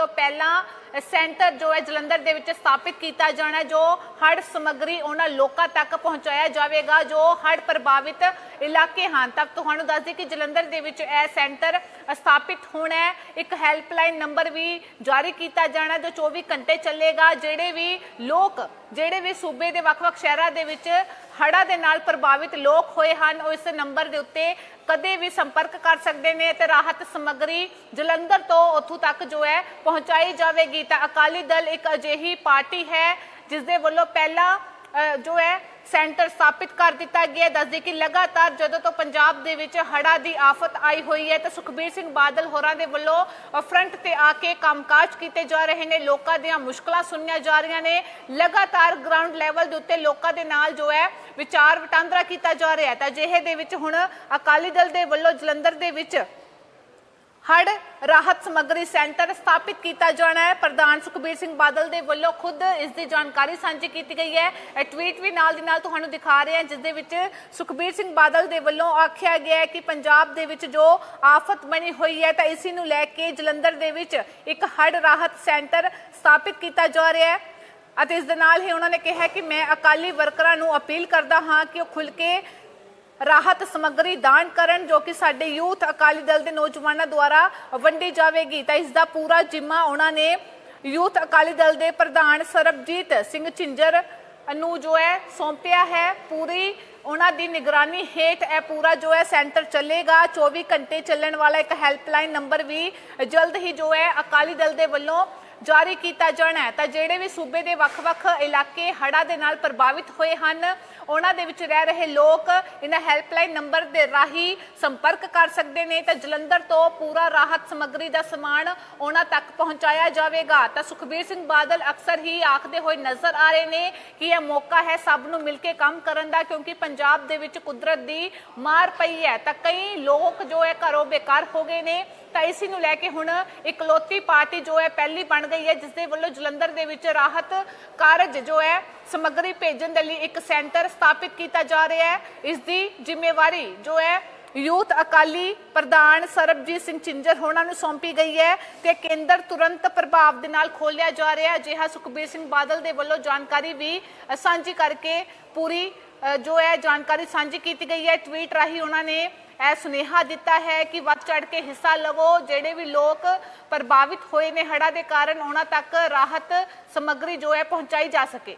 ਵੱਲੋਂ ਪਹਿਲਾਂ ਸੈਂਟਰ ਜੋ ਹੈ ਜਲੰਧਰ ਦੇ ਵਿੱਚ ਸਥਾਪਿਤ ਕੀਤਾ ਜਾਣਾ ਜੋ ਹੜ੍ਹ ਸਮੱਗਰੀ ਉਹਨਾਂ ਲੋਕਾਂ ਤੱਕ ਪਹੁੰਚਾਇਆ ਜਾਵੇਗਾ, ਜੋ ਹੜ੍ਹ ਪ੍ਰਭਾਵਿਤ ਇਲਾਕੇ ਹਨ। ਤੱਕ ਤੁਹਾਨੂੰ ਦੱਸ ਦਈਏ ਕਿ ਜਲੰਧਰ ਦੇ ਵਿੱਚ ਇਹ ਸੈਂਟਰ ਸਥਾਪਿਤ ਹੋਣਾ ਹੈ। ਇੱਕ ਹੈਲਪਲਾਈਨ ਨੰਬਰ ਵੀ ਜਾਰੀ ਕੀਤਾ ਜਾਣਾ ਜੋ 24 ਘੰਟੇ ਚੱਲੇਗਾ। ਜਿਹੜੇ ਵੀ ਲੋਕ, ਜਿਹੜੇ ਵੀ ਸੂਬੇ ਦੇ ਵੱਖ-ਵੱਖ ਸ਼ਹਿਰਾਂ ਦੇ ਵਿੱਚ ਹੜਾ ਦੇ ਨਾਲ ਪ੍ਰਭਾਵਿਤ ਲੋਕ ਹੋਏ ਹਨ ਉਹ ਇਸ ਨੰਬਰ ਦੇ ਉੱਤੇ ਕਦੇ ਵੀ ਸੰਪਰਕ ਕਰ ਸਕਦੇ ਨੇ ਤੇ ਰਾਹਤ ਸਮੱਗਰੀ ਜਲੰਧਰ ਤੋਂ ਉੱਥੋਂ ਤੱਕ ਜੋ ਹੈ ਪਹੁੰਚਾਈ ਜਾਵੇਗੀ। ਤਾਂ ਅਕਾਲੀ ਦਲ ਇੱਕ ਅਜਿਹੀ ਪਾਰਟੀ ਹੈ ਜਿਸ ਦੇ ਵੱਲੋਂ ਪਹਿਲਾ ਅ, ਜੋ ਹੈ ਸੈਂਟਰ ਸਥਾਪਿਤ ਕਰ ਦਿੱਤਾ ਗਿਆ ਦੱਸਦੇ ਕਿ ਲਗਾਤਾਰ ਜਦੋਂ ਤੋਂ ਪੰਜਾਬ ਦੇ ਵਿੱਚ ਹੜ੍ਹਾਂ ਦੀ ਆਫਤ ਆਈ ਹੋਈ ਹੈ, ਤਾਂ ਸੁਖਬੀਰ ਸਿੰਘ ਬਾਦਲ ਹੋਰਾਂ ਦੇ ਵੱਲੋਂ ਫਰੰਟ ਤੇ ਆ ਕੇ ਕੰਮਕਾਜ ਕੀਤੇ ਜਾ ਰਹੇ ਨੇ। ਲੋਕਾਂ ਦੀਆਂ ਮੁਸ਼ਕਲਾਂ ਸੁਣੀਆਂ ਜਾ ਰਹੀਆਂ ਨੇ। ਲਗਾਤਾਰ ਗਰਾਊਂਡ ਲੈਵਲ ਦੇ ਉੱਤੇ ਲੋਕਾਂ ਦੇ ਨਾਲ ਜੋ ਹੈ, ਵਿਚਾਰ ਵਟਾਂਦਰਾ ਕੀਤਾ ਜਾ ਰਿਹਾ ਹੈ। ਤਾਂ ਜਿਹੇ ਦੇ ਵਿੱਚ ਹੁਣ ਅਕਾਲੀ ਦਲ ਦੇ ਵੱਲੋਂ ਜਲੰਧਰ ਦੇ ਵਿੱਚ ਹੜ ਰਾਹਤ ਸਮੱਗਰੀ ਸੈਂਟਰ ਸਥਾਪਿਤ ਕੀਤਾ ਜਾਣਾ ਹੈ। ਪ੍ਰਧਾਨ ਸੁਖਬੀਰ ਸਿੰਘ ਬਾਦਲ ਦੇ ਵੱਲੋਂ ਖੁਦ ਇਸ ਦੀ ਜਾਣਕਾਰੀ ਸਾਂਝੀ ਕੀਤੀ ਗਈ ਹੈ। ਇਹ ਟਵੀਟ ਵੀ ਨਾਲ ਦੀ ਨਾਲ ਤੁਹਾਨੂੰ ਦਿਖਾ ਰਹੇ ਹਾਂ, ਜਿਸ ਦੇ ਵਿੱਚ ਸੁਖਬੀਰ ਸਿੰਘ ਬਾਦਲ ਦੇ ਵੱਲੋਂ ਆਖਿਆ ਗਿਆ ਹੈ ਕਿ ਪੰਜਾਬ ਦੇ ਵਿੱਚ ਜੋ ਆਫਤ ਬਣੀ ਹੋਈ ਹੈ, ਤਾਂ ਇਸ ਨੂੰ ਲੈ ਕੇ ਜਲੰਧਰ ਦੇ ਵਿੱਚ ਇੱਕ ਹੜ ਰਾਹਤ ਸੈਂਟਰ ਸਥਾਪਿਤ ਕੀਤਾ ਜਾ ਰਿਹਾ ਹੈ। ਅਤੇ ਇਸ ਦੇ ਨਾਲ ਹੀ ਉਹਨਾਂ ਨੇ ਕਿਹਾ ਕਿ ਮੈਂ ਅਕਾਲੀ ਵਰਕਰਾਂ ਨੂੰ ਅਪੀਲ ਕਰਦਾ ਹਾਂ ਕਿ ਉਹ ਖੁੱਲ ਕੇ ਰਾਹਤ ਸਮੱਗਰੀ ਦਾਨ ਕਰਨ ਜੋ ਕਿ ਸਾਡੇ ਯੂਥ ਅਕਾਲੀ ਦਲ ਦੇ ਨੌਜਵਾਨਾਂ ਦੁਆਰਾ ਵੰਡੀ ਜਾਵੇਗੀ। ਤਾਂ ਇਸ ਦਾ ਪੂਰਾ ਜ਼ਿੰਮਾ ਉਹਨਾਂ ਨੇ ਯੂਥ ਅਕਾਲੀ ਦਲ ਦੇ ਪ੍ਰਧਾਨ ਸਰਬਜੀਤ ਸਿੰਘ ਝਿੰਜਰ ਨੂੰ ਜੋ ਹੈ ਸੌਂਪਿਆ ਹੈ। ਪੂਰੀ ਉਹਨਾਂ ਦੀ ਨਿਗਰਾਨੀ ਹੇਠ ਇਹ ਪੂਰਾ ਜੋ ਹੈ ਸੈਂਟਰ ਚੱਲੇਗਾ। 24 ਘੰਟੇ ਚੱਲਣ ਵਾਲਾ ਇੱਕ ਹੈਲਪਲਾਈਨ ਨੰਬਰ ਵੀ ਜਲਦ ਹੀ ਜੋ ਹੈ ਅਕਾਲੀ ਦਲ ਦੇ ਵੱਲੋਂ ਜਾਰੀ ਕੀਤਾ ਜਾਣਾ ਹੈ। ਤਾਂ ਜਿਹੜੇ ਵੀ ਸੂਬੇ ਦੇ ਵੱਖ-ਵੱਖ ਇਲਾਕੇ ਹੜ੍ਹਾਂ ਦੇ ਨਾਲ ਪ੍ਰਭਾਵਿਤ ਹੋਏ ਹਨ, ਉਹਨਾਂ ਦੇ ਵਿੱਚ ਰਹਿ ਰਹੇ ਲੋਕ ਇਹਨਾਂ ਹੈਲਪਲਾਈਨ ਨੰਬਰ ਦੇ ਰਾਹੀਂ ਸੰਪਰਕ ਕਰ ਸਕਦੇ ਨੇ। ਤਾਂ ਜਲੰਧਰ ਤੋਂ ਪੂਰਾ ਰਾਹਤ ਸਮੱਗਰੀ ਦਾ ਸਮਾਨ ਉਹਨਾਂ ਤੱਕ ਪਹੁੰਚਾਇਆ ਜਾਵੇਗਾ। ਤਾਂ ਸੁਖਬੀਰ ਸਿੰਘ ਬਾਦਲ ਅਕਸਰ ਹੀ ਆਖਦੇ ਹੋਏ ਨਜ਼ਰ ਆ ਰਹੇ ਨੇ ਕਿ ਇਹ ਮੌਕਾ ਹੈ ਸਭ ਨੂੰ ਮਿਲ ਕੇ ਕੰਮ ਕਰਨ ਦਾ, ਕਿਉਂਕਿ ਪੰਜਾਬ ਦੇ ਵਿੱਚ ਕੁਦਰਤ ਦੀ ਮਾਰ ਪਈ ਹੈ। ਤਾਂ ਕਈ ਲੋਕ ਜੋ ਹੈ ਘਰੋਂ ਬੇਕਾਰ ਹੋ ਗਏ ਨੇ, ਤਾਂ ਇਸੇ ਨੂੰ ਲੈ ਕੇ ਹੁਣ ਇਕਲੌਤੀ ਪਾਰਟੀ ਜੋ ਹੈ, ਪਹਿਲੀ ਬਣ ਗਈ ਹੈ ਜਿਸ ਦੇ ਵੱਲੋਂ ਜਲੰਧਰ ਦੇ ਵਿੱਚ ਰਾਹਤ ਕਾਰਜ ਜੋ ਹੈ, ਸਮੱਗਰੀ ਭੇਜਣ ਦੇ ਲਈ ਇੱਕ ਸੈਂਟਰ ਸਥਾਪਿਤ ਕੀਤਾ ਜਾ ਰਿਹਾ ਹੈ। ਇਸ ਦੀ ਜ਼ਿੰਮੇਵਾਰੀ ਜੋ ਹੈ, ਯੂਥ ਅਕਾਲੀ ਪ੍ਰਧਾਨ ਸਰਬਜੀਤ ਸਿੰਘ ਚਿੰਜਰ ਹੋਣਾ ਨੂੰ ਸੌਂਪੀ ਗਈ ਹੈ ਤੇ ਕੇਂਦਰ ਤੁਰੰਤ ਪ੍ਰਭਾਵ ਦੇ ਨਾਲ ਖੋਲਿਆ ਜਾ ਰਿਹਾ ਹੈ। ਅਜਿਹਾ ਸੁਖਬੀਰ ਸਿੰਘ ਬਾਦਲ ਦੇ ਵੱਲੋਂ ਜਾਣਕਾਰੀ ਵੀ ਸਾਂਝੀ ਕਰਕੇ ਪੂਰੀ ਜੋ ਹੈ ਜਾਣਕਾਰੀ ਸਾਂਝੀ ਕੀਤੀ ਗਈ ਹੈ ਟਵੀਟ ਰਾਹੀਂ ਉਹਨਾਂ ਨੇ ਇਹ ਸੁਨੇਹਾ ਦਿੱਤਾ ਹੈ ਕਿ ਵੱਧ ਚੜ ਕੇ ਹਿੱਸਾ ਲਵੋ। ਜਿਹੜੇ ਵੀ ਲੋਕ ਪ੍ਰਭਾਵਿਤ ਹੋਏ ਨੇ ਹੜ੍ਹਾਂ ਦੇ ਕਾਰਨ, ਉਹਨਾਂ ਤੱਕ ਰਾਹਤ ਸਮੱਗਰੀ ਜੋ ਹੈ ਪਹੁੰਚਾਈ ਜਾ ਸਕੇ।